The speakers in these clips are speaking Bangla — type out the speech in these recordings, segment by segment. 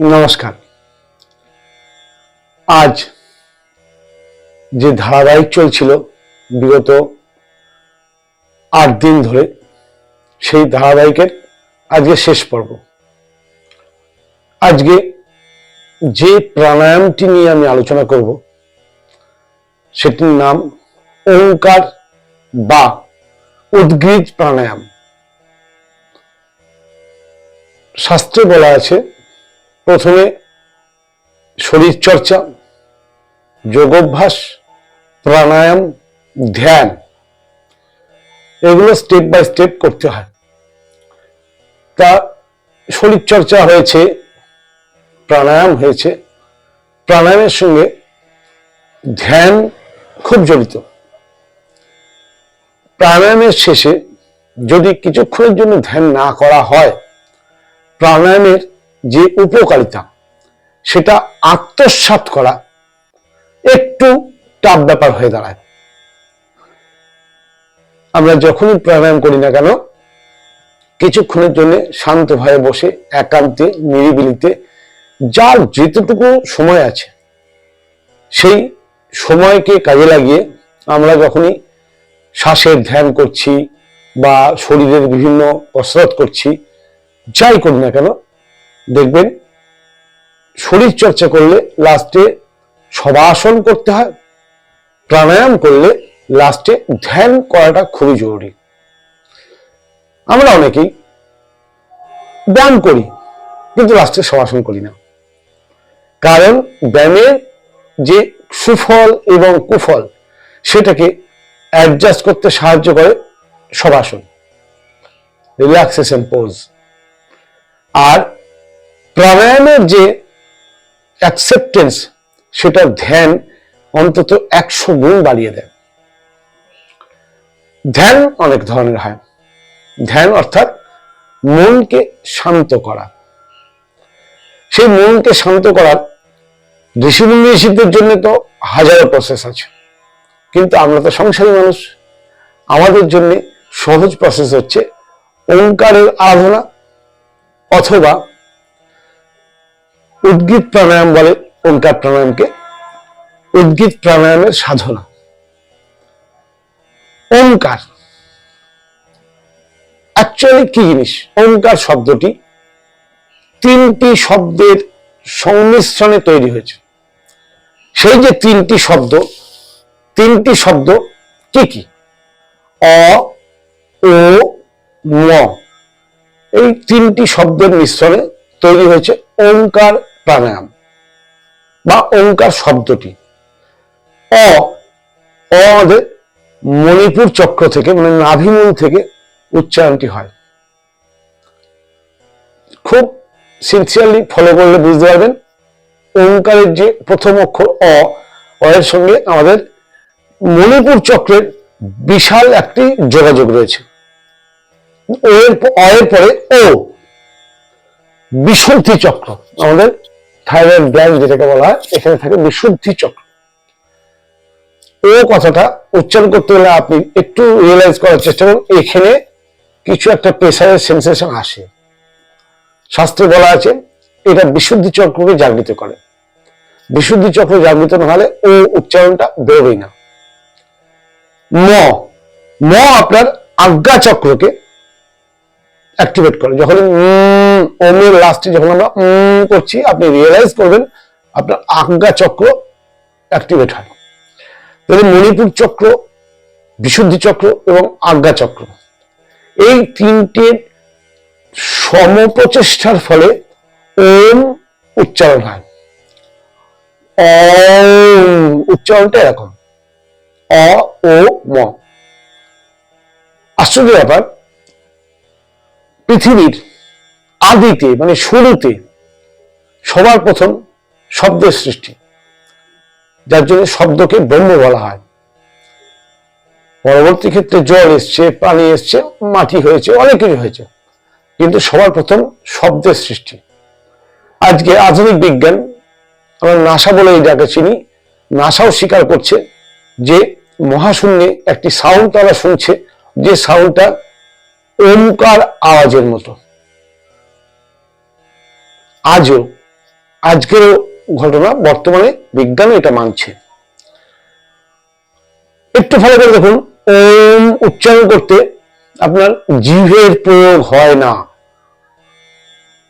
নমস্কার। আজ যে ধারাবাহিক চলছিল বিগত আট দিন ধরে, সেই ধারাবাহিকের আজকে শেষ পর্ব। আজকে যে প্রাণায়ামটি নিয়ে আমি আলোচনা করব, সেটির নাম ওঙ্কার বা উদ্গীত প্রাণায়াম। শাস্ত্রে বলা আছে প্রথমে শরীর চর্চা, যোগাভ্যাস, প্রাণায়াম, ধ্যান, এগুলো স্টেপ বাই স্টেপ করতে হয়। তা শরীর চর্চা হয়েছে, প্রাণায়াম হয়েছে। প্রাণায়ামের সঙ্গে ধ্যান খুব জড়িত। প্রাণায়ামের শেষে যদি কিছুক্ষণের জন্য ধ্যান না করা হয়, প্রাণায়ামের যে উপকারিতা, সেটা আত্মসাৎ করা একটু টাফ ব্যাপার হয়ে দাঁড়ায়। আমরা যখনই প্রাণায়াম করি না কেন, কিছুক্ষণের জন্য শান্তভাবে বসে, একান্তে, নিরিবিলিতে, যার যেতটুকু সময় আছে, সেই সময়কে কাজে লাগিয়ে আমরা যখনই শ্বাসের ধ্যান করছি বা শরীরের বিভিন্ন কসরত করছি, যাই করি না কেন দেখবেন, শরীর চর্চা করলে লাস্টে সবাসন করতে হয়, প্রাণায়াম করলে লাস্টে ধ্যান করাটা খুবই জরুরি। আমরা অনেকেই ব্যায়াম করি, কিন্তু লাস্টে সবাসন করি না। কারণ ব্যায়ামের যে সুফল এবং কুফল, সেটাকে অ্যাডজাস্ট করতে সাহায্য করে সবাসন রিল্যাক্সেশন পোজ আর প্রাণায়ামের যে অ্যাকসেপ্টেন্স সেটা ধ্যান অন্তত একশো গুণ বাড়িয়ে দেয়। ধ্যান অনেক ধরনের হয়। ধ্যান অর্থাৎ মনকে শান্ত করা। সেই মনকে শান্ত করার ঋষিমুনি ঋষিদের জন্য তো হাজারো প্রসেস আছে। কিন্তু আমরা তো সংসারী মানুষ। আমাদের জন্য সহজ প্রসেস হচ্ছে ওঙ্কারের আরাধনা অথবা উদ্গীত প্রাণায়াম বলে ওঙ্কার প্রাণায়ামকে। উদ্গীত প্রাণায়ামের সাধনা। ওঙ্কার অ্যাকচুয়ালি কি জিনিস? ওঙ্কার শব্দটি তিনটি শব্দের সংমিশ্রণে তৈরি হয়েছে। সেই যে তিনটি শব্দ তিনটি শব্দ কি কি? অ, ও, ম। এই তিনটি শব্দের মিশ্রণে তৈরি হয়েছে ওঙ্কার প্রাণায়াম বা ওঙ্কার শব্দটি। অ আমাদের মণিপুর চক্র থেকে মানে নাভিমূল থেকে উচ্চারণটি হয়। খুব সিনসিয়ারলি ফলো করলে বুঝতে পারবেন ওঙ্কারের যে প্রথম অক্ষর অ অ এর সঙ্গে আমাদের মণিপুর চক্রের বিশাল একটি যোগাযোগ রয়েছে। ও এর প- অ এর পরে ও বিশুদ্ধি চক্র আমাদের থাইরয়েড গ্ল্যান্ড যেটাকে বলা হয়, এখানে থাকে বিশুদ্ধি চক্র। ও কথাটা উচ্চারণ করতে গেলে আপনি একটু রিয়েলাইজ করার চেষ্টা করুন, এখানে কিছু একটা প্রেসারের সেন্সেশন আসে। শাস্ত্রে বলা আছে, এটা বিশুদ্ধি চক্রকে জাগৃত করে। বিশুদ্ধি চক্র জাগৃত না হলে ও উচ্চারণটা বেরোবেই না। ম ম আপনার আজ্ঞা চক্রকে অ্যাক্টিভেট করে। যখন ওমের লাস্টে যখন আমরা করছি, আপনি রিয়েলাইজ করবেন, আপনার আজ্ঞা চক্র অ্যাক্টিভেট হয়। তাহলে মণিপুর চক্র, বিশুদ্ধি চক্র এবং আজ্ঞা চক্র। এই তিনটে সমপ্রচেষ্টার ফলে ওম উচ্চারণ হয়। অম উচ্চারণটা এরকম। অ, ও, ম। আশ্চর্য ব্যাপার পৃথিবীর আদিতে মানে শুরুতে সবার প্রথম শব্দের সৃষ্টি। যার জন্য শব্দকে ব্রহ্ম বলা হয়। পরবর্তী ক্ষেত্রে জল এসছে, পানি এসছে, মাটি হয়েছে, অনেক কিছু হয়েছে। কিন্তু সবার প্রথম শব্দের সৃষ্টি। আজকে আধুনিক বিজ্ঞান, আমরা নাসা বলে এটাকে চিনি, নাসাও স্বীকার করছে যে মহাশূন্যে একটি সাউন্ড তারা শুনছে, যে সাউন্ডটা ওমকার আওয়াজের মতো। আজও আজকেরও ঘটনা বর্তমানে বিজ্ঞান এটা মানছে। একটু ভালো করে দেখুন, ওম উচ্চারণ করতে আপনার জিভের প্রয়োগ হয় না।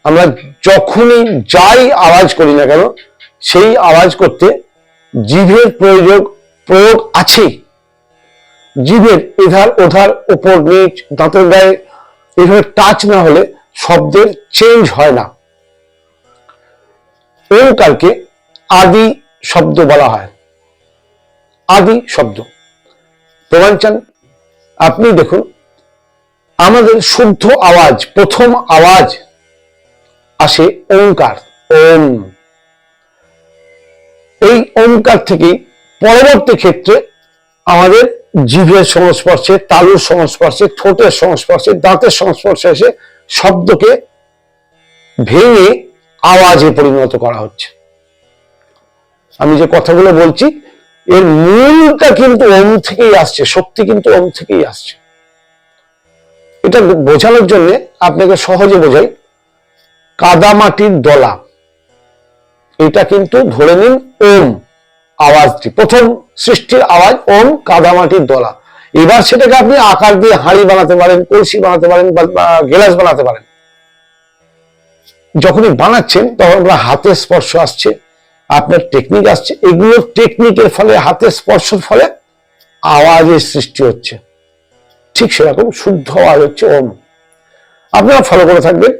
আমরা যখনই যাই আওয়াজ করি না কেন, সেই আওয়াজ করতে জিভের প্রয়োগ প্রয়োগ আছে। জিভের এধার ওধার ওপর নিচ দাঁতের গায়ে এভাবে টাচ না হলে শব্দের চেঞ্জ হয় না। ওঙ্কারকে আদি শব্দ বলা হয়। আদি শব্দ। প্রমাণ চান? আপনি দেখুন, আমাদের শুদ্ধ আওয়াজ, প্রথম আওয়াজ আসে ওঙ্কার, ওম। এই ওঙ্কার থেকে পরবর্তী ক্ষেত্রে আমাদের জিভের সংস্পর্শে, তালুর সংস্পর্শে, ঠোঁটের সংস্পর্শে, দাঁতের সংস্পর্শে এসে শব্দকে ভেঙে আওয়াজে পরিণত করা হচ্ছে। আমি যে কথাগুলো বলছি, এর মূলটা কিন্তু ওম থেকেই আসছে, শক্তি কিন্তু ওম থেকেই আসছে। এটা বোঝানোর জন্য আপনাকে সহজে বোঝাই, কাদামাটির দলা, এটা কিন্তু ধরে নিন ওম। আওয়াজটি। প্রথম সৃষ্টির আওয়াজ ওম কাদামাটির দলা। এবার সেটাকে আপনি আকার দিয়ে হাঁড়ি বানাতে পারেন, কলসি বানাতে পারেন বা গেলাস বানাতে পারেন। যখনই বানাচ্ছেন, তখন আপনার হাতে স্পর্শ আসছে, আপনার টেকনিক আসছে। এগুলোর টেকনিকের ফলে, হাতে স্পর্শের ফলে আওয়াজের সৃষ্টি হচ্ছে। ঠিক সেরকম শুদ্ধ আওয়াজ হচ্ছে ওম। আপনারা ফলো করে থাকবেন।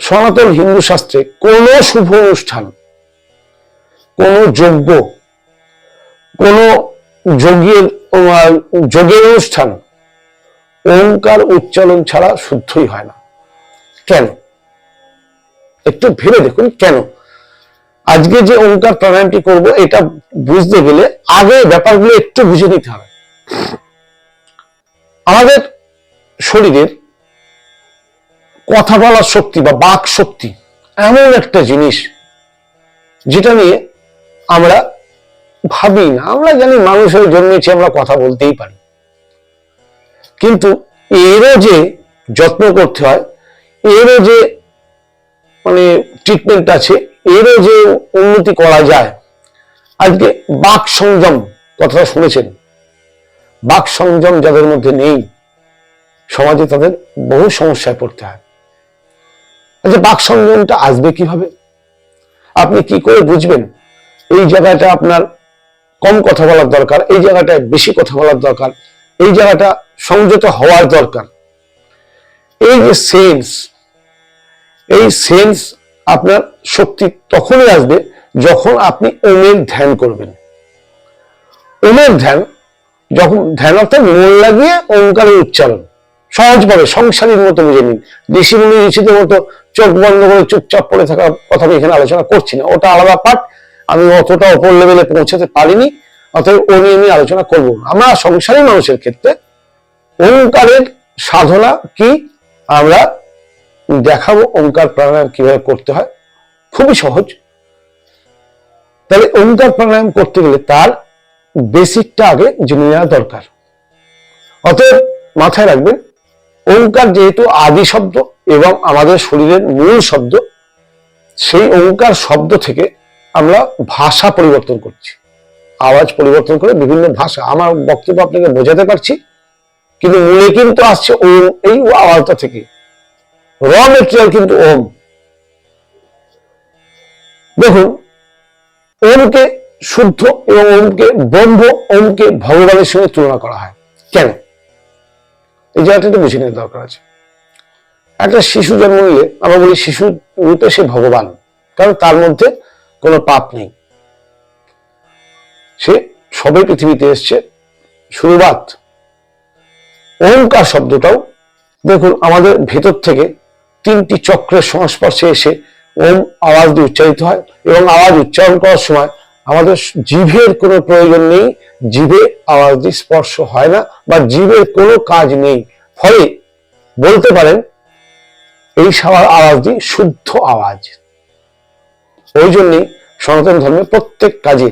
সনাতন হিন্দু শাস্ত্রে কোন শুভ অনুষ্ঠান কোন যজ্ঞ, কোন যোগের যোগের অনুষ্ঠান, ওঙ্কার উচ্চারণ ছাড়া শুদ্ধই হয় না। কেন? একটু ভেবে দেখুন কেন? আজকে যে ওঙ্কার প্রাণায়ামটি করব, এটা বুঝতে গেলে আগে ব্যাপারগুলো একটু বুঝে নিতে হবে। আমাদের শরীরের কথা বলার শক্তি বা বাক শক্তি এমন একটা জিনিস যেটা নিয়ে আমরা ভাবি না, আমরা জানি মানুষের জন্মেছি আমরা কথা বলতেই পারি। কিন্তু এরও যে যত্ন করতে হয়, এরও যে মানে ট্রিটমেন্ট আছে, এরও যে উন্নতি করা যায়, আজকে বাক সংযম কথাটা শুনেছেন। বাক সংযম যাদের মধ্যে নেই, সমাজে তাদের বহু সমস্যায় পড়তে হয়। আচ্ছা বাক সংযমটা আসবে কীভাবে? আপনি কি করে বুঝবেন? এই জায়গাটা আপনার কম কথা বলার দরকার, এই জায়গাটায় বেশি কথা বলার দরকার, এই জায়গাটা সংযত হওয়ার দরকার। এই যে সেন্স এই সেন্স আপনার শক্তি তখনই আসবে যখন আপনি ওমের ধ্যান করবেন। ওমের ধ্যান যখন ধ্যান অর্থাৎ মন লাগিয়ে ওঙ্কারের উচ্চারণ, সহজভাবে সংসারের মতো বুঝে নিন। ঋষি মুনি ঋষিদের মতো চোখ বন্ধ করে চুপচাপ পড়ে থাকার কথা আমি এখানে আলোচনা করছি না, ওটা আলাদা পাঠ। আমি অতটা ওপর লেভেলে পৌঁছাতে পারিনি, অতএব ও নিয়ে আমি আলোচনা করব আমরা সংসারী মানুষের ক্ষেত্রে ওঙ্কারের সাধনা কি আমরা দেখাবো ওঙ্কার প্রাণায়াম কীভাবে করতে হয়। খুবই সহজ। তাহলে ওঙ্কার প্রাণায়াম করতে গেলে তার বেসিকটা আগে জেনে নেওয়া দরকার। অতএব মাথায় রাখবেন, ওঙ্কার যেহেতু আদি শব্দ এবং আমাদের শরীরের মূল শব্দ, সেই ওঙ্কার শব্দ থেকে আমরা ভাষা পরিবর্তন করছি। আওয়াজ পরিবর্তন করে বিভিন্ন ভাষা। আমার বক্তব্য আপনাকে বোঝাতে পারছি, কিন্তু মূলে কিন্তু আসছে ওম, এই আওয়াজটা থেকে। র মেটেরিয়াল কিন্তু ওম। দেখুন, ওমকে শুদ্ধ এবং ওমকে ব্রহ্ম ওমকে ভগবানের সঙ্গে তুলনা করা হয়। কেন? এই জায়গাটা একটু বুঝে নেওয়ার দরকার আছে। একটা শিশু জন্ম নিলে আমরা বলি শিশু রূপে সে ভগবান, কারণ তার মধ্যে কোনো পাপ নেই। সে সবে পৃথিবীতে এসছে। শুরুবাত ওঙ্কার শব্দটাও দেখুন আমাদের ভেতর থেকে তিনটি চক্রের সংস্পর্শে এসে ওম আওয়াজ দিয়ে উচ্চারিত হয় এবং আওয়াজ উচ্চারণ করার সময় আমাদের জিভের কোনো প্রয়োজন নেই, জিভে আওয়াজ দিয়ে স্পর্শ হয় না বা জিভের কোনো কাজ নেই। ফলে বলতে পারেন, এই সবার আওয়াজ দিয়ে শুদ্ধ আওয়াজ। ওই জন্যই সনাতন ধর্মে প্রত্যেক কাজে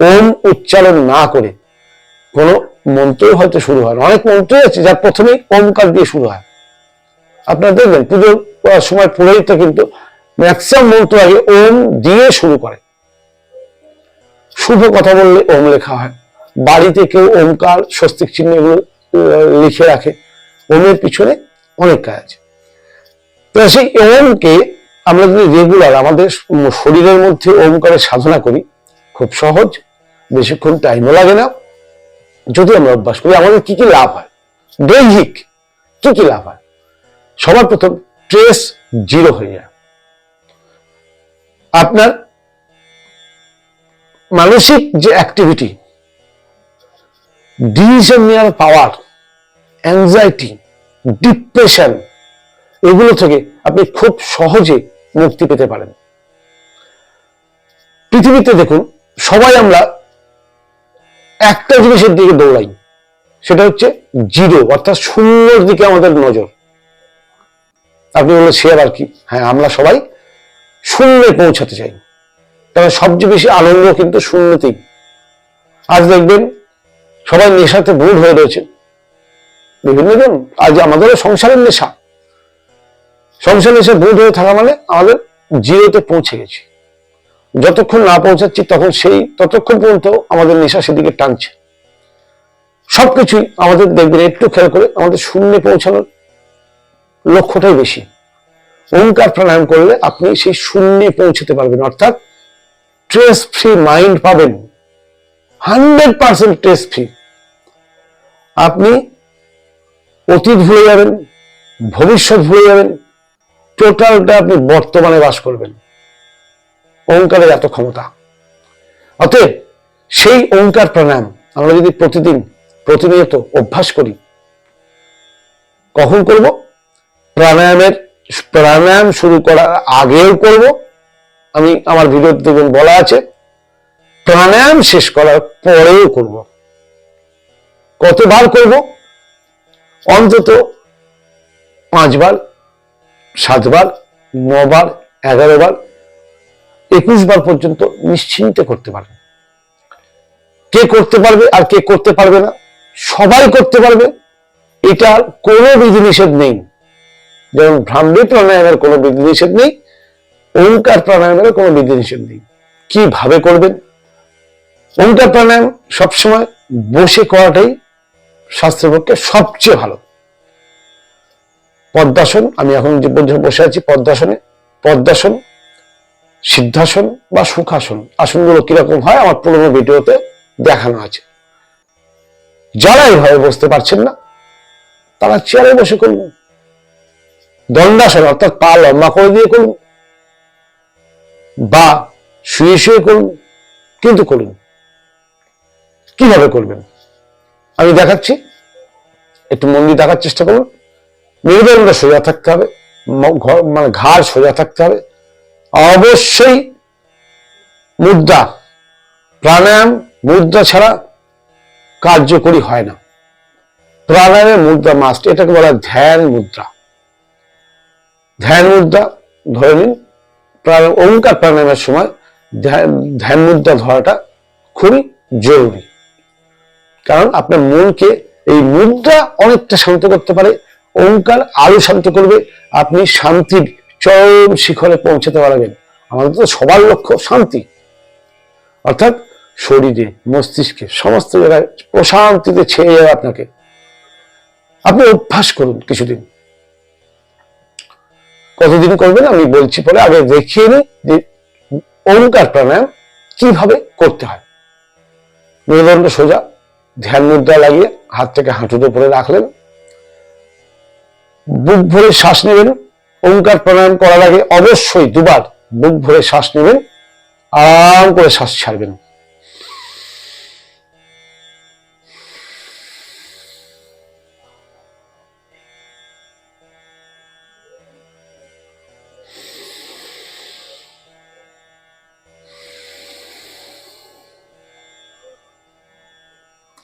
ওম উচ্চারণ না করে কোন মন্ত্র হয়তো শুরু হয় অনেক মন্ত্রই আছে যার প্রথমেই ওমকার দিয়ে শুরু হয়। আপনারা দেখবেন পুজো করার সময় পুরোহিতটা কিন্তু ম্যাক্সিমাম মন্ত্র আগে ওম দিয়ে শুরু করে। শুভ কথা বললে ওম লেখা হয়। বাড়িতে কেউ ওমকার, স্বস্তিক চিহ্ন এগুলো লিখে রাখে। ওমের পিছনে অনেক কাজ আছে। তো সেই ওমকে আমরা যদি রেগুলার আমাদের শরীরের মধ্যে ওমকারের সাধনা করি, খুব সহজ। বেশিক্ষণ টাইমও লাগে না। যদি আমরা অভ্যাস করি, আমাদের কি কি লাভ হয়? দৈহিক কি কি লাভ হয়? সবার প্রথম স্ট্রেস জিরো হয়ে যায়। আপনার মানসিক যে অ্যাক্টিভিটি ডিসিশন নেওয়ার পাওয়ার অ্যাংজাইটি ডিপ্রেশন এগুলো থেকে আপনি খুব সহজে মুক্তি পেতে পারেন। পৃথিবীতে দেখুন, সবাই আমরা একটা জিনিসের দিকে দৌড়াই। সেটা হচ্ছে জিরো, অর্থাৎ শূন্যর দিকে আমাদের নজর। আপনি বললেন, সে আবার কি? হ্যাঁ আমরা সবাই শূন্যে পৌঁছাতে চাই। তবে সবচেয়ে বেশি আনন্দ কিন্তু শূন্যতেই। আজ দেখবেন, সবাই নেশাতে ভুল হয়ে রয়েছে। বিভিন্ন জন, আজ আমাদেরও সংসারের নেশা। সংসার নেশা ভুল হয়ে থাকা মানে আমাদের জিরোতে পৌঁছে গেছি। যতক্ষণ না পৌঁছাচ্ছি তখন সেই, ততক্ষণ পর্যন্ত আমাদের নেশা সেদিকে টানছে। সবকিছুই আমাদের দেখবেন একটু খেয়াল করে আমাদের শূন্যে পৌঁছানোর লক্ষ্যটাই বেশি। ওঙ্কার প্রাণায়াম করলে আপনি সেই শূন্যে পৌঁছতে পারবেন। অর্থাৎ স্ট্রেস ফ্রি মাইন্ড পাবেন। হান্ড্রেড পার্সেন্ট স্ট্রেস ফ্রি আপনি অতীত ভুলে যাবেন, ভবিষ্যৎ ভুলে যাবেন টোটালটা আপনি বর্তমানে বাস করবেন। অহংকারের এত ক্ষমতা। অতএব সেই অহংকার প্রাণায়াম আমরা যদি প্রতিদিন প্রতিনিয়ত অভ্যাস করি, কখন করব? প্রাণায়ামের প্রাণায়াম শুরু করার আগেও করব। আমি আমার ভিডিওতে দেখবেন বলা আছে, প্রাণায়াম শেষ করার পরেও করব। কতবার করব? অন্তত পাঁচবার সাতবার, নবার এগারো বার একুশ বার পর্যন্ত নিশ্চিন্তে করতে পারবে। কে করতে পারবে আর কে করতে পারবে না, সবাই করতে পারবে এটার কোনো বিধিনিষেধ নেই। যেমন ভ্রাম্যী প্রাণায়ামের কোনো বিধিনিষেধ নেই, ওঙ্কার প্রাণায়ামের কোনো বিধিনিষেধ নেই। কীভাবে করবেন? ওঙ্কার প্রাণায়াম সবসময় বসে করাটাই স্বাস্থ্যের পক্ষে সবচেয়ে ভালো। পদ্মাসন, আমি এখন যে বসে আছি, পদ্মাসনে, পদ্মাসন, সিদ্ধাসন বা সুখাসন, আসনগুলো কীরকম হয় আমার পুরোনো ভিডিওতে দেখানো আছে। যারা এইভাবে বসতে পারছেন না, তারা চেয়ারে বসে করুন। দণ্ডাসন, অর্থাৎ পা লম্বা করে দিয়ে করুন, বা শুয়ে শুয়ে করুন, কিন্তু করুন। কীভাবে করবেন? আমি দেখাচ্ছি, একটু মন্দির দেখার চেষ্টা করুন। মেরুদণ্ড সোজা থাকতে হবে মানে ঘাড় সোজা থাকতে হবে। অবশ্যই মুদ্রা, প্রাণায়াম, মুদ্রা ছাড়া কার্যকরী হয় না। প্রাণায়ামের মুদ্রা মাস্ট এটাকে বলা ধ্যান মুদ্রা। ধ্যান মুদ্রা, ধরে নিন, প্রাণায়াম ওঙ্কার প্রাণায়ামের সময় ধ্যান ধ্যান মুদ্রা ধরাটা খুবই জরুরি। কারণ আপনার মনকে এই মুদ্রা অনেকটা শান্ত করতে পারে ওঙ্কার আরও শান্ত করবে। আপনি শান্তির চরম শিখরে পৌঁছাতে পারবেন। আমাদের তো সবার লক্ষ্য শান্তি। অর্থাৎ শরীরে মস্তিষ্কে সমস্ত জায়গায় প্রশান্তিতে ছেয়ে যাবে আপনাকে। আপনি অভ্যাস করুন কিছুদিন। কতদিন করবেন আমি বলছি পরে আগে দেখিয়ে নিই যে ওঙ্কার প্রাণায়াম কীভাবে করতে হয়। মেরুদণ্ড সোজা, ধ্যান মুদ্রা লাগিয়ে হাতটাকে হাঁটুর উপরে রাখলেন। বুক ভরে শ্বাস নেবেন, ওঙ্কার প্রাণায়াম করার আগে অবশ্যই দুবার বুক ভরে শ্বাস নেবেন, আরাম করে শ্বাস ছাড়বেন।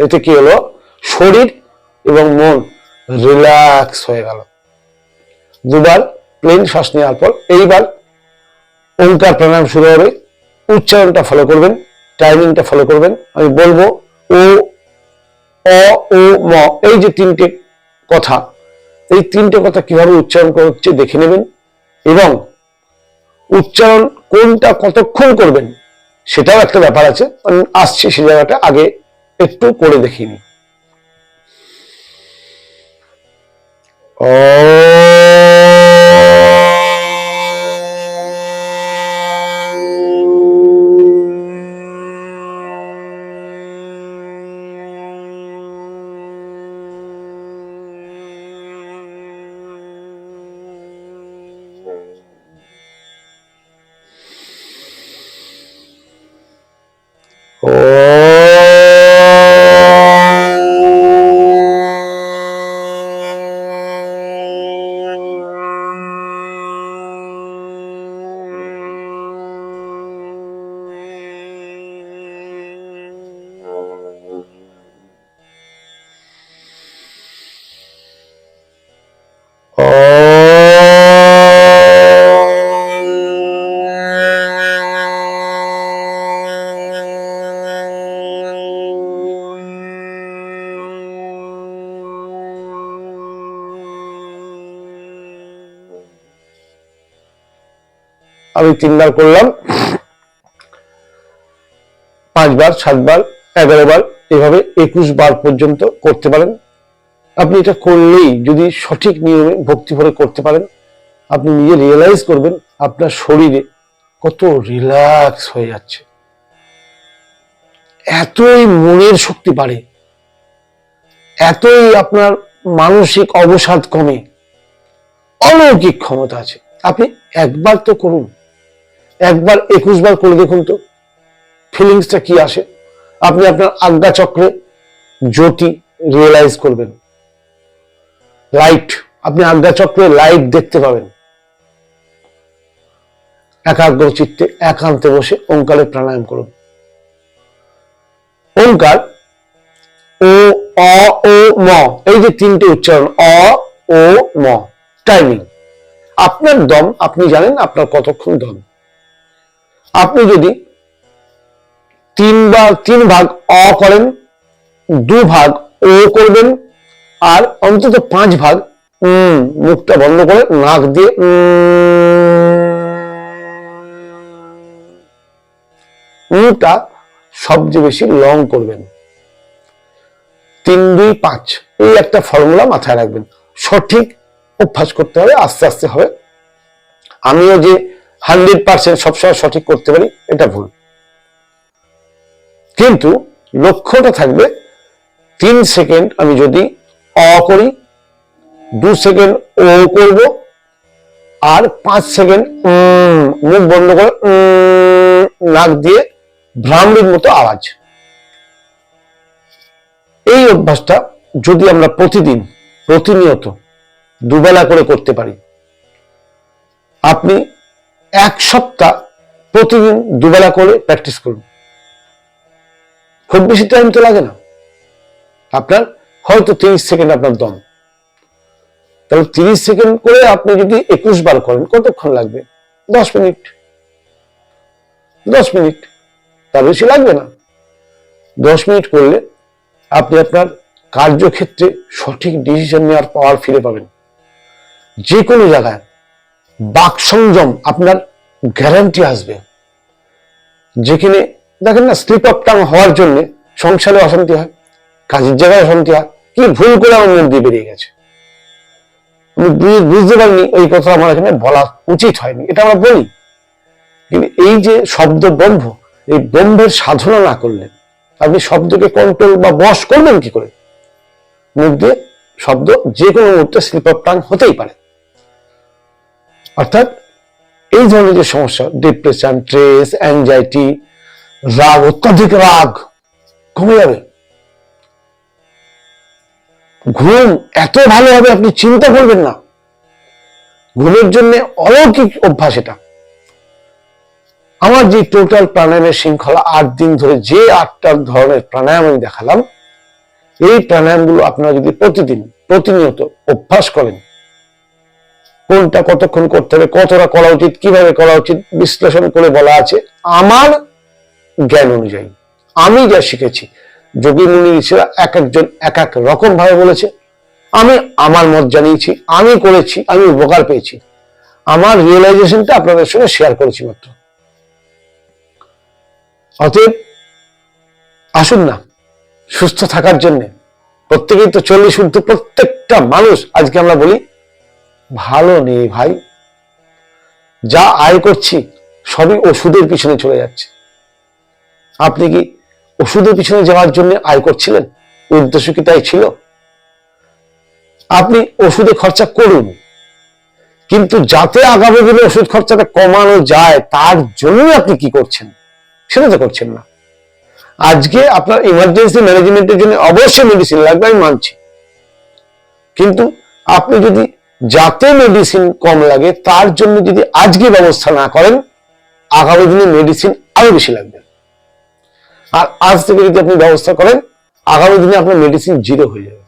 এতে কি হলো? শরীর এবং মন রিল্যাক্স হয়ে গেল। দুবার প্লেন শ্বাস নেওয়ার পর এইবার ওঙ্কার প্রাণায়াম শুরু হবে। উচ্চারণটা ফলো করবেন টাইমিংটা ফলো করবেন। আমি বলব ও, অ, ও, ম, এই যে তিনটে কথা, এই তিনটে কথা কীভাবে উচ্চারণ করা হচ্ছে দেখে নেবেন এবং উচ্চারণ কোনটা কতক্ষণ করবেন সেটাও একটা ব্যাপার আছে। আমি আসছি সে জায়গাটা আগে একটু করে দেখিনি ഓ আমি তিনবার করলাম। পাঁচবার, সাতবার এগারো বার এভাবে একুশ বার পর্যন্ত করতে পারেন। আপনি এটা করলেই যদি সঠিক নিয়মে ভক্তি ভরে করতে পারেন, আপনি নিজে রিয়েলাইজ করবেন আপনার শরীরে কত রিল্যাক্স হয়ে যাচ্ছে। এতই মনের শক্তি বাড়ে, এতই আপনার মানসিক অবসাদ কমে, অলৌকিক ক্ষমতা আছে। আপনি একবার তো করুন। একবার একুশ বার করে দেখুন তো ফিলিংসটা কি আসে? আপনি আপনার আজ্ঞা চক্রে জ্যোতি রিয়েলাইজ করবেন। লাইট আপনি আজ্ঞা চক্রে লাইট দেখতে পাবেন। একাগ্র চিত্তে একান্তে বসে ওঙ্কারে প্রাণায়াম করুন। ওঙ্কার ও, অ, ও, ম, এই যে তিনটে উচ্চারণ, অ, ও, ম টাইমিং আপনার দম, আপনি জানেন আপনার কতক্ষণ দম। আপনি যদি তিনবার তিন ভাগ অ করেন, দু ভাগ ও করবেন, আর অন্তত পাঁচ ভাগ উম মুখটা বন্ধ করে নাক দিয়ে উমটা সবচেয়ে বেশি লং করবেন। তিন, দুই, পাঁচ এই একটা ফর্মুলা মাথায় রাখবেন। সঠিক অভ্যাস করতে হবে, আস্তে আস্তে হবে। আমিও যে হান্ড্রেড পার্সেন্ট সবসময় সঠিক করতে পারি, এটা ভুল। কিন্তু লক্ষ্যটা থাকবে, তিন সেকেন্ড আমি যদি অ করি, দু সেকেন্ড ও করব, আর পাঁচ সেকেন্ড মুখ বন্ধ করে নাক দিয়ে ভ্রামরির মতো আওয়াজ। এই অভ্যাসটা যদি আমরা প্রতিদিন, প্রতিনিয়ত দুবেলা করে করতে পারি, আপনি এক সপ্তাহ প্রতিদিন দুবেলা করে প্র্যাকটিস করুন। খুব বেশি টাইম তো লাগে না। আপনার হয়তো তিরিশ সেকেন্ড আপনার দম। তাহলে তিরিশ সেকেন্ড করে আপনি যদি একুশ বার করেন, কতক্ষণ লাগবে? দশ মিনিট দশ মিনিট তার বেশি লাগবে না। দশ মিনিট করলে আপনি আপনার কার্যক্ষেত্রে সঠিক ডিসিশন নেওয়ার পাওয়ার ফিরে পাবেন। যে কোনো জায়গায়। বাক সংযম আপনার গ্যারান্টি আসবে। যেখানে দেখেন না স্লিপ অফ টাং হওয়ার জন্য সংসারে অশান্তি হয়, কাজের জায়গায় অশান্তি হয়, কি ভুল করে আমার মন দিয়ে বেরিয়ে গেছে। আমি বুঝতে পারিনি এই কথা আমার এখানে বলা উচিত হয়নি, এটা আমরা বলি। কিন্তু এই যে শব্দ ব্রহ্ম এই ব্রহ্মের সাধনা না করলে আপনি শব্দকে কন্ট্রোল বা বশ করবেন কি করে? মুখ দিয়ে শব্দ যে কোনো মুহূর্তে স্লিপ অফ টাং হতেই পারে। অর্থাৎ এই ধরনের যে সমস্যা ডিপ্রেশন ট্রেস অ্যাংজাইটি রাগ, অত্যাধিক রাগ, কমে যাবে। ঘুম এত ভালো হবে, আপনি চিন্তা করবেন না। ঘুমের জন্য অলৌকিক অভ্যাস এটা। আমার যে টোটাল প্রাণায়ামের শৃঙ্খলা আট দিন ধরে যে আটটা ধরনের প্রাণায়াম আমি দেখালাম, এই প্রাণায়ামগুলো আপনারা যদি প্রতিদিন, প্রতিনিয়ত অভ্যাস করেন কোনটা কতক্ষণ করতে হবে, কতটা করা উচিত, কীভাবে করা উচিত, বিশ্লেষণ করে বলা আছে। আমার জ্ঞান অনুযায়ী, আমি যা শিখেছি যোগী মুনি ঋষিরা এক একজন, এক এক রকম ভাবে বলেছে। আমি আমার মত জানিয়েছি, আমি করেছি, আমি উপকার পেয়েছি। আমার রিয়েলাইজেশনটা আপনাদের সঙ্গে শেয়ার করেছি মাত্র। অতএব, আসুন না, সুস্থ থাকার জন্য। প্রত্যেকেই তো চল্লিশ ঊর্ধ্ব, প্রত্যেকটা মানুষ, আজকে আমরা বলি ভালো নেই ভাই। যা আয় করছি, সবই ওষুধের পিছনে চলে যাচ্ছে। আপনি কি ওষুধের পিছনে যাওয়ার জন্য আয় করছিলেন? উদ্দেশ্য কি তাই ছিল? আপনি ওষুধে খরচা করুন। কিন্তু যাতে আগামী দিনে ওষুধ খরচাটা কমানো যায়, তার জন্য আপনি কি করছেন? সেটা তো করছেন না। আজকে আপনার ইমার্জেন্সি ম্যানেজমেন্টের জন্য অবশ্যই মেডিসিন লাগবে, আমি মানছি। কিন্তু আপনি যদি যাতে মেডিসিন কম লাগে, তার জন্য যদি আজকে ব্যবস্থা না করেন, আগামী দিনে মেডিসিন আরও বেশি লাগবে। আর আজ থেকে যদি আপনি ব্যবস্থা করেন, আগামী দিনে আপনার মেডিসিন জিরো হয়ে যাবে।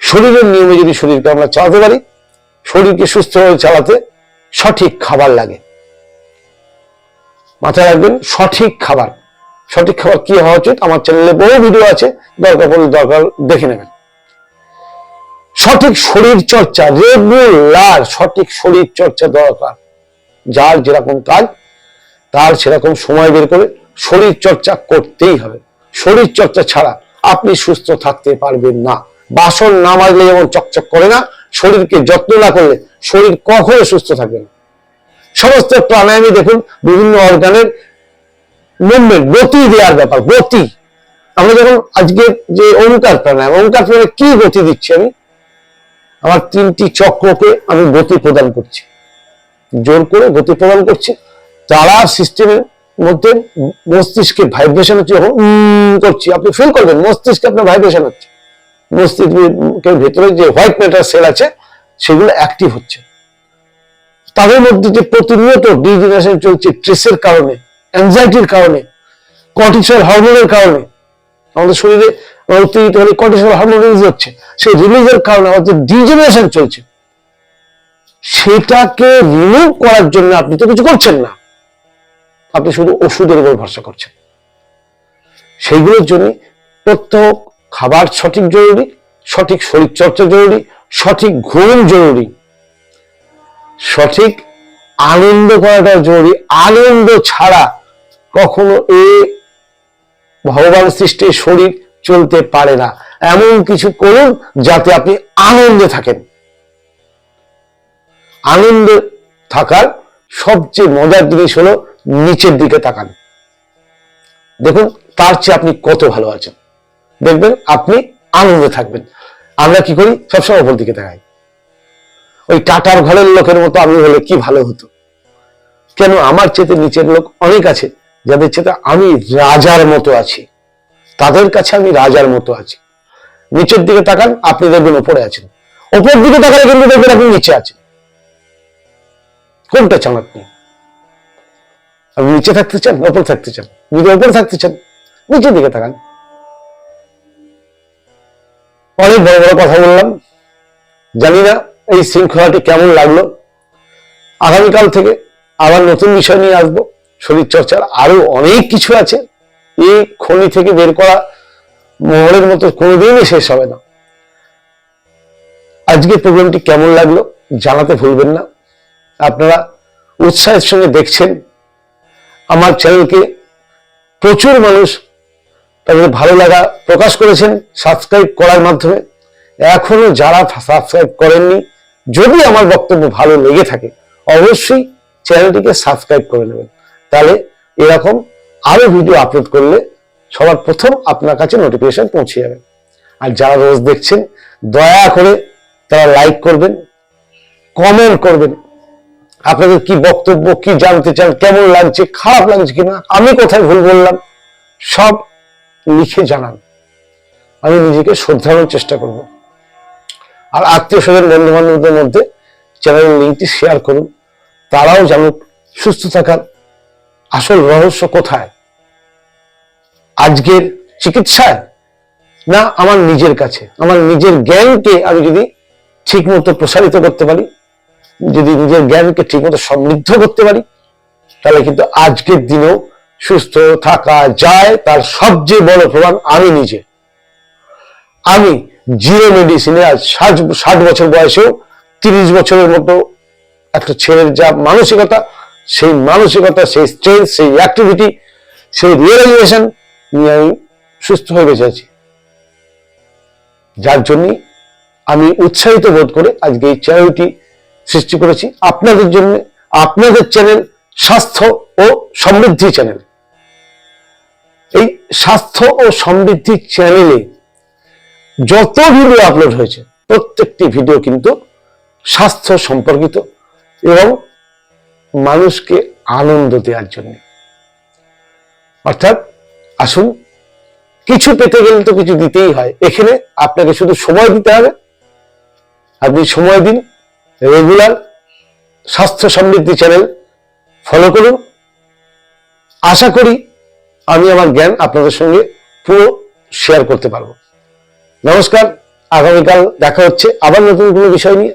শরীরের নিয়মে যদি শরীরকে আমরা চালাতে পারি, শরীরকে সুস্থভাবে চালাতে সঠিক খাবার লাগে। মাথায় রাখবেন, সঠিক খাবার। সঠিক খাবার কি হওয়া উচিত? আমার চ্যানেলে বহু ভিডিও আছে, দরকার পড়লে দরকার দেখে নেবেন। সঠিক শরীর চর্চা রেগুলার সঠিক শরীর চর্চা দরকার। যার যেরকম কাজ, তার সেরকম সময় বের করে শরীর চর্চা করতেই হবে। শরীর চর্চা ছাড়া আপনি সুস্থ থাকতে পারবেন না। বাসন না মাজলে যেমন চকচক করে না, শরীরকে যত্ন না করলে শরীর কখনো সুস্থ থাকবে না। সমস্ত প্রাণায়ামে দেখুন, বিভিন্ন অর্গানের মুভমেন্ট গতি দেওয়ার ব্যাপার, গতি। আমরা যখন আজকে যে ওঙ্কার প্রাণায়াম, ওঙ্কার প্রাণায়ামে কি গতি দিচ্ছি আমি? আমার তিনটি চক্রকে আমি গতি প্রদান করছি। জোর করে গতি প্রদান করছি। তারা সিস্টেমের মধ্যে মস্তিষ্কে ভাইব্রেশন হচ্ছে, যখন করছি, আপনি ফিল করবেন, মস্তিষ্কে আপনার ভাইব্রেশন হচ্ছে। মস্তিষ্কের ভেতরে যে হোয়াইট ম্যাটার সেল আছে, সেগুলো অ্যাক্টিভ হচ্ছে। তাদের মধ্যে যে প্রতিনিয়ত ডিজেনারেশন চলছে স্ট্রেসের কারণে অ্যাংজাইটির কারণে কর্টিসল হরমোনের কারণে, আমাদের শরীরে উত্তেজিত হলে কর্টিসল হরমোন রিলিজ হচ্ছে। সেই রিলিজের কারণে আমাদের ডিজেনারেশন চলছে। সেটাকে রিমুভ করার জন্য আপনি তো কিছু করছেন না। আপনি শুধু ওষুধের উপর ভরসা করছেন। সেইগুলোর জন্য খাবার সঠিক জরুরি সঠিক জরুরি, সঠিক ঘুম জরুরি। সঠিক আনন্দ করাটা জরুরি। আনন্দ ছাড়া কখনো এ ভগবান সৃষ্টির শরীর চলতে পারে না। এমন কিছু করুন যাতে আপনি আনন্দে থাকেন। আনন্দ থাকার সবচেয়ে মজার জিনিস হলো নিচের দিকে তাকান। দেখুন, তার চেয়ে আপনি কত ভালো আছেন। দেখবেন, আপনি আনন্দে থাকবেন। আমরা কি করি? সবসময় ওপর দিকে তাকাই। ওই টাটার ঘরের লোকের মতো আমি হলে কি ভালো হতো? কেন আমার চেতে নিচের লোক অনেক আছে, যাদের চেতে আমি রাজার মতো আছি। তাদের কাছে আমি রাজার মতো আছি। নিচের দিকে তাকান আপনি দেখবেন ওপরে আছেন ওপর দিকে তাকালে কিন্তু দেখবেন আপনি নিচে আছেন। কোনটা চান আপনি? আপনি নিচে থাকতে চান, ওপর থাকতে চান? যদি ওপর থাকতে চান, নিচের দিকে তাকান। অনেক বড় বড় কথা বললাম। জানি না এই শৃঙ্খলাটি কেমন লাগল। আগামীকাল থেকে আবার নতুন বিষয় নিয়ে আসব। শরীর চর্চার আরও অনেক কিছু আছে। এই খনি থেকে বের করা মোহরের মতো কোনোদিনই শেষ হবে না। আজকের প্রোগ্রামটি কেমন লাগল জানাতে ভুলবেন না। আপনারা উৎসাহের সঙ্গে দেখছেন আমার চ্যানেলকে। প্রচুর মানুষ তাদের ভালো লাগা প্রকাশ করেছেন সাবস্ক্রাইব করার মাধ্যমে। এখনও যারা সাবস্ক্রাইব করেননি, যদি আমার বক্তব্য ভালো লেগে থাকে, অবশ্যই চ্যানেলটিকে সাবস্ক্রাইব করে নেবেন। তাহলে এরকম আরও ভিডিও আপলোড করলে সবার প্রথম আপনার কাছে নোটিফিকেশন পৌঁছে যাবে। আর যারা রোজ দেখছেন, দয়া করে তারা লাইক করবেন কমেন্ট করবেন। আপনাদের কি বক্তব্য, কি জানতে চান, কেমন লাগছে, খারাপ লাগছে কিনা, আমি কোথায় ভুল বললাম, সব লিখে জানান। আমি নিজেকে শোধরানোর চেষ্টা করব। আর আত্মীয় স্বজন বন্ধু বান্ধবদের মধ্যে চ্যানেলের লিঙ্কটি শেয়ার করুন। তারাও জানুক, সুস্থ থাকার আসল রহস্য কোথায়? আজকের চিকিৎসায়? না, আমার নিজের কাছে। আমার নিজের জ্ঞানকে আমি যদি ঠিক মতো প্রসারিত করতে পারি, যদি নিজের জ্ঞানকে ঠিকমতো সমৃদ্ধ করতে পারি, তাহলে কিন্তু আজকের দিনেও সুস্থ থাকা যায়, তার সবচেয়ে বড় প্রমাণ আমি নিজে। আমি জিরো মেডিসিনে আজ ষাট ষাট বছর বয়সেও তিরিশ বছরের মতো একটা ছেলের যা মানসিকতা, সেই মানসিকতা, সেই স্ট্রেস সেই অ্যাক্টিভিটি সেই রিয়েলাইজেশন নিয়ে আমি সুস্থ হয়ে বেঁচে আছি। যার জন্যই আমি উৎসাহিত বোধ করে আজকে এই চ্যানেলটি সৃষ্টি করেছি। আপনাদের জন্য, আপনাদের চ্যানেল স্বাস্থ্য ও সমৃদ্ধি চ্যানেল। এই স্বাস্থ্য ও সমৃদ্ধি চ্যানেলে যত ভিডিও আপলোড হয়েছে, প্রত্যেকটি ভিডিও কিন্তু স্বাস্থ্য সম্পর্কিত এবং মানুষকে আনন্দ দেওয়ার জন্য। অর্থাৎ আসুন। কিছু পেতে গেলে তো কিছু দিতেই হয়। এখানে আপনাকে শুধু সময় দিতে হবে। আপনি সময় দিন। রেগুলার স্বাস্থ্য সমৃদ্ধি চ্যানেল ফলো করুন। আশা করি আমি আমার জ্ঞান আপনাদের সঙ্গে পুরো শেয়ার করতে পারব। নমস্কার। আগামীকাল দেখা হচ্ছে আবার নতুন কোনো বিষয় নিয়ে।